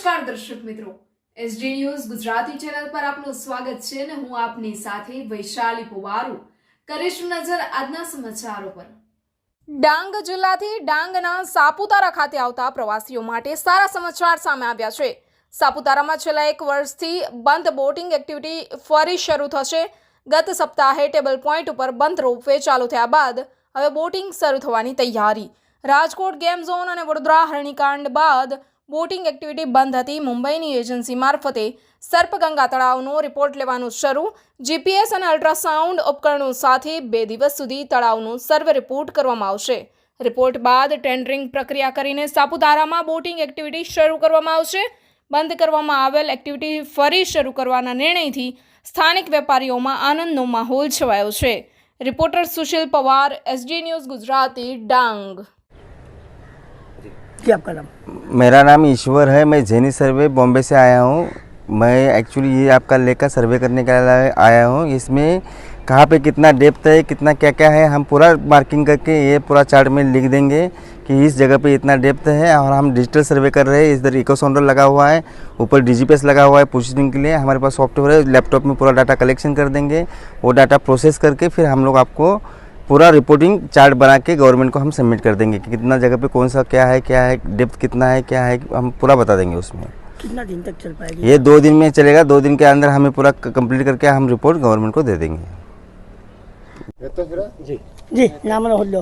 નમસ્કાર દર્શક મિત્રો. એસડી ન્યૂઝ ગુજરાતી ચેનલ પર આપનું સ્વાગત છે અને હું આપની સાથે વૈશાલી પુવારુ. કરીશું નજર આજના સમાચારો પર. ડાંગ જિલ્લાથી ડાંગના સાપુતારા ખાતે આવતા પ્રવાસીઓ માટે સારા સમાચાર સામે આવ્યા છે. સાપુતારામાં છેલ્લા એક વર્ષથી બંધ બોટિંગ એક્ટિવિટી ફરી શરૂ થશે. ગત સપ્તાહે ટેબલ પોઈન્ટ ઉપર બંધ રોપવે ચાલુ થયા બાદ હવે બોટિંગ શરૂ થવાની તૈયારી. રાજકોટ ગેમ ઝોન અને વડોદરા હરણીકાંડ બાદ બોટિંગ એક્ટિવિટી બંધ હતી. મુંબઈની એજન્સી મારફતે સર્પગંગા તળાવનો રિપોર્ટ લેવાનું શરૂ. જીપીએસ અને અલ્ટ્રાસાઉન્ડ ઉપકરણો સાથે બે દિવસ સુધી તળાવનો સર્વે રિપોર્ટ કરવામાં આવશે. રિપોર્ટ બાદ ટેન્ડરિંગ પ્રક્રિયા કરીને સાપુતારામાં બોટિંગ એક્ટિવિટી શરૂ કરવામાં આવશે. બંધ કરવામાં આવેલ એક્ટિવિટી ફરી શરૂ કરવાના નિર્ણયથી સ્થાનિક વેપારીઓમાં આનંદનો માહોલ છવાયો છે. Reporter Sushil Pawar SD news Gujarati, Dang. क्या आपका नाम? मेरा नाम ईश्वर है, मैं जैनी सर्वे बॉम्बे से आया हूँ। मैं एक्चुअली ये आपका लेकर सर्वे करने के लिए आया हूँ। इसमें कहाँ पे कितना डेप्थ है, कितना क्या क्या है, हम पूरा मार्किंग करके ये पूरा चार्ट में लिख देंगे कि इस जगह पे इतना डेप्थ है और हम डिजिटल सर्वे कर रहे हैं। इधर इको सोंडर लगा हुआ है, ऊपर डीजीपीएस लगा हुआ है पोजिशनिंग के लिए। हमारे पास सॉफ्टवेयर है लैपटॉप में पूरा डाटा कलेक्शन कर देंगे। वो डाटा प्रोसेस करके फिर हम लोग आपको पूरा रिपोर्टिंग चार्ट बना के गवर्नमेंट को हम सबमिट कर देंगे कि कितना जगह पे कौन सा क्या है क्या है डेप्थ कितना है क्या है हम पूरा बता देंगे उसमें कितना दिन तक चल पाएगी ये दो दिन में चलेगा दो दिन के अंदर हमें पूरा कंप्लीट करके हम रिपोर्ट गवर्नमेंट को दे देंगे જી નામ અને હોદ્દો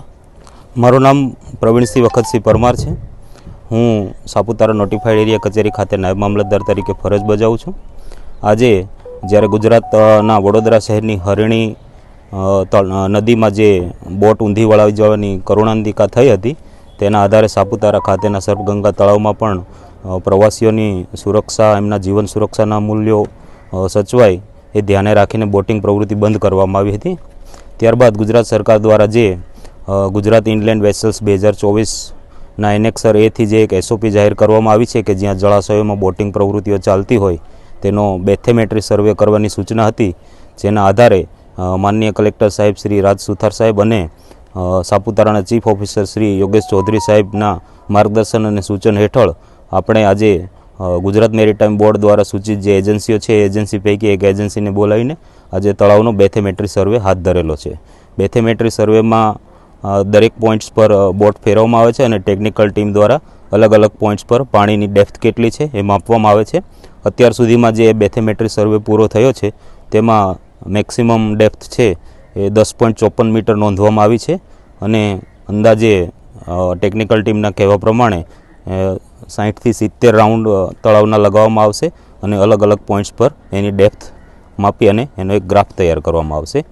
મારું નામ પ્રવીણસિંહ વખતસિંહ પરમાર છે હું સાપુતારા નોટિફાઈડ એરિયા કચેરી ખાતે નાયબ મામલતદાર તરીકે ફરજ બજાવું છું આજે જ્યારે ગુજરાતના વડોદરા શહેરની હરિણી અ, તળ- અ, નદીમાં જે બોટ ઊંધી વળાવી જવાની કરુણાંતિકા થઈ હતી, તેના આધારે સાપુતારા ખાતેના સર્પગંગા તળાવમાં પણ પ્રવાસીઓની સુરક્ષા, એમના જીવન સુરક્ષાના મૂલ્યો સચવાય એ ધ્યાને રાખીને બોટિંગ પ્રવૃત્તિ બંધ કરવામાં આવી હતી. ત્યારબાદ ગુજરાત સરકાર દ્વારા જે ગુજરાત ઇનલેન્ડ વેસલ્સ બે હજાર ચોવીસના એનેક્સર એથી જે એક એસઓપી જાહેર કરવામાં આવી છે કે જ્યાં જળાશયોમાં બોટિંગ પ્રવૃત્તિઓ ચાલતી હોય, તેનો બેથેમેટ્રી સર્વે કરવાની સૂચના હતી, જેના આધારે માનનીય કલેક્ટર સાહેબ શ્રી રાજ સુથાર સાહેબ અને સાપુતારાના ચીફ ઓફિસર શ્રી યોગેશ ચૌધરી સાહેબના માર્ગદર્શન અને સૂચન હેઠળ આપણે આજે ગુજરાત મેરીટાઈમ બોર્ડ દ્વારા સૂચિત જે એજન્સીઓ છે એ એજન્સી પૈકી એક એજન્સીને બોલાવીને આજે તળાવનો બેથેમેટ્રી સર્વે હાથ ધરેલો છે. બેથેમેટ્રી સર્વેમાં દરેક પોઈન્ટ્સ પર બોટ ફેરવવામાં આવે છે અને ટેકનિકલ ટીમ દ્વારા અલગ અલગ પોઈન્ટ્સ પર પાણીની ડેપ્થ કેટલી છે એ માપવામાં આવે છે. અત્યાર સુધીમાં જે બેથેમેટ્રી સર્વે પૂરો થયો છે તેમાં મેક્સિમમ ડેપ્થ છે એ દસ પોઈન્ટ ચોપન મીટર નોંધવામાં આવી છે અને અંદાજે ટેકનિકલ ટીમના કહેવા પ્રમાણે સાહીઠથી સિત્તેર રાઉન્ડ તળાવના લગાવવામાં આવશે અને અલગ અલગ પોઈન્ટ્સ પર એની ડેપ્થ માપી અને એનો એક ગ્રાફ તૈયાર કરવામાં આવશે.